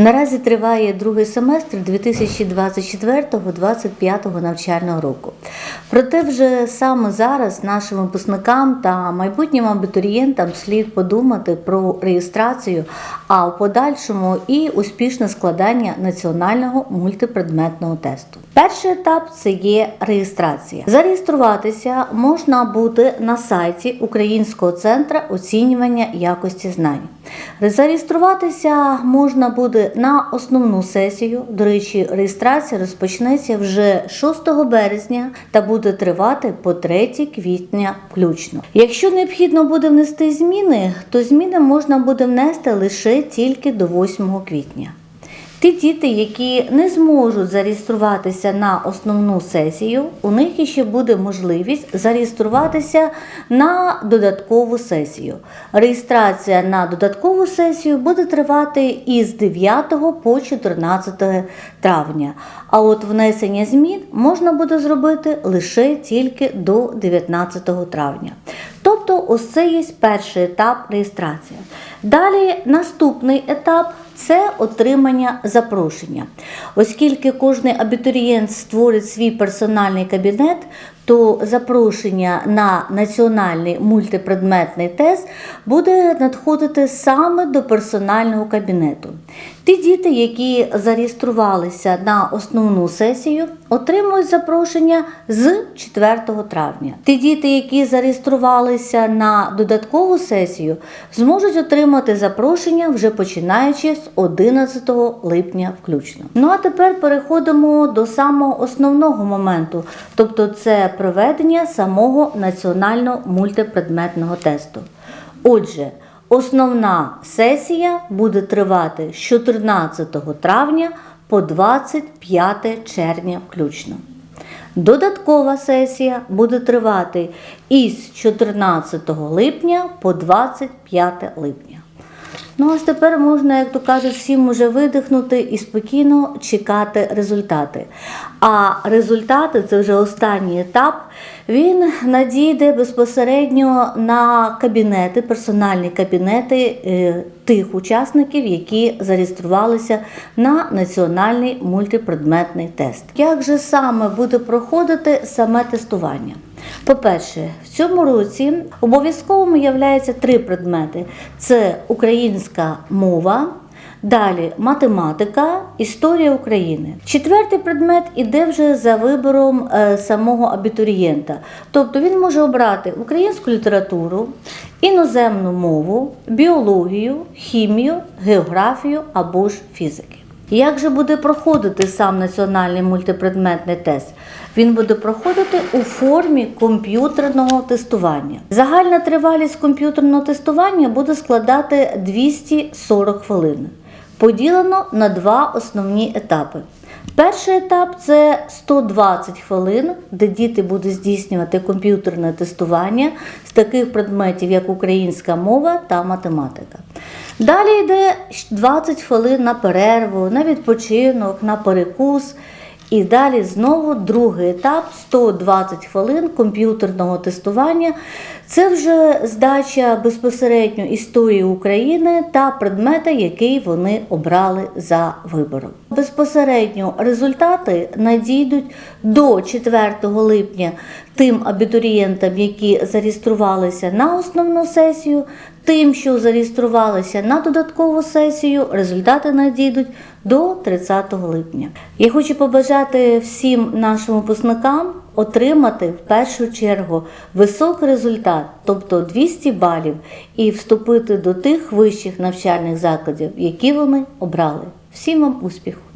Наразі триває другий семестр 2024-2025 навчального року. Проте вже саме зараз нашим випускникам та майбутнім абітурієнтам слід подумати про реєстрацію, а в подальшому і успішне складання національного мультипредметного тесту. Перший етап це є реєстрація. Зареєструватися можна буде на сайті Українського центру оцінювання якості знань. Зареєструватися можна буде на основну сесію. До речі, реєстрація розпочнеться вже 6 березня та буде тривати по 3 квітня включно. Якщо необхідно буде внести зміни, то зміни можна буде внести лише тільки до 8 квітня. Ті діти, які не зможуть зареєструватися на основну сесію, у них іще буде можливість зареєструватися на додаткову сесію. Реєстрація на додаткову сесію буде тривати із 9 по 14 травня. А от внесення змін можна буде зробити лише тільки до 19 травня. Тобто, ось це є перший етап реєстрації. Далі наступний етап це отримання запрошення. Оскільки кожен абітурієнт створить свій персональний кабінет, то запрошення на національний мультипредметний тест буде надходити саме до персонального кабінету. Ті діти, які зареєструвалися на основну сесію, отримують запрошення з 4 травня. Ті діти, які зареєструвалися на додаткову сесію, зможуть отримати запрошення вже починаючи з 11 липня включно. Ну а тепер переходимо до самого основного моменту, тобто це проведення самого національного мультипредметного тесту. Отже, Основна сесія буде тривати з 14 травня по 25 червня включно. Додаткова сесія буде тривати із 14 липня по 25 липня. Ну, ось тепер можна, як то кажуть, всім уже видихнути і спокійно чекати результати. А результати це вже останній етап. Він надійде безпосередньо на кабінети, персональні кабінети е, тих учасників, які зареєструвалися на національний мультипредметний тест. Як же саме буде проходити саме тестування? По-перше, в цьому році обов'язковими являються три предмети: це українська мова. Далі математика, історія України. Четвертий предмет іде вже за вибором е, самого абітурієнта. Тобто він може обрати українську літературу, іноземну мову, біологію, хімію, географію або ж фізики. Як же буде проходити сам національний мультипредметний тест? Він буде проходити у формі комп'ютерного тестування. Загальна тривалість комп'ютерного тестування буде складати 240 хвилин, поділено на два основні етапи. Перший етап це 120 хвилин, де діти будуть здійснювати комп'ютерне тестування з таких предметів, як українська мова та математика. Далі йде 20 хвилин на перерву, на відпочинок, на перекус. І далі знову другий етап 120 хвилин комп'ютерного тестування. Це вже здача безпосередньо історії України та предмета, який вони обрали за вибором. Безпосередньо результати надійдуть до 4 липня тим абітурієнтам, які зареєструвалися на основну сесію, тим, що зареєструвалися на додаткову сесію, результати надійдуть до 30 липня. Я хочу побажати всім нашим випускникам отримати в першу чергу високий результат, тобто 200 балів, і вступити до тих вищих навчальних закладів, які вони обрали. Всім вам успіху!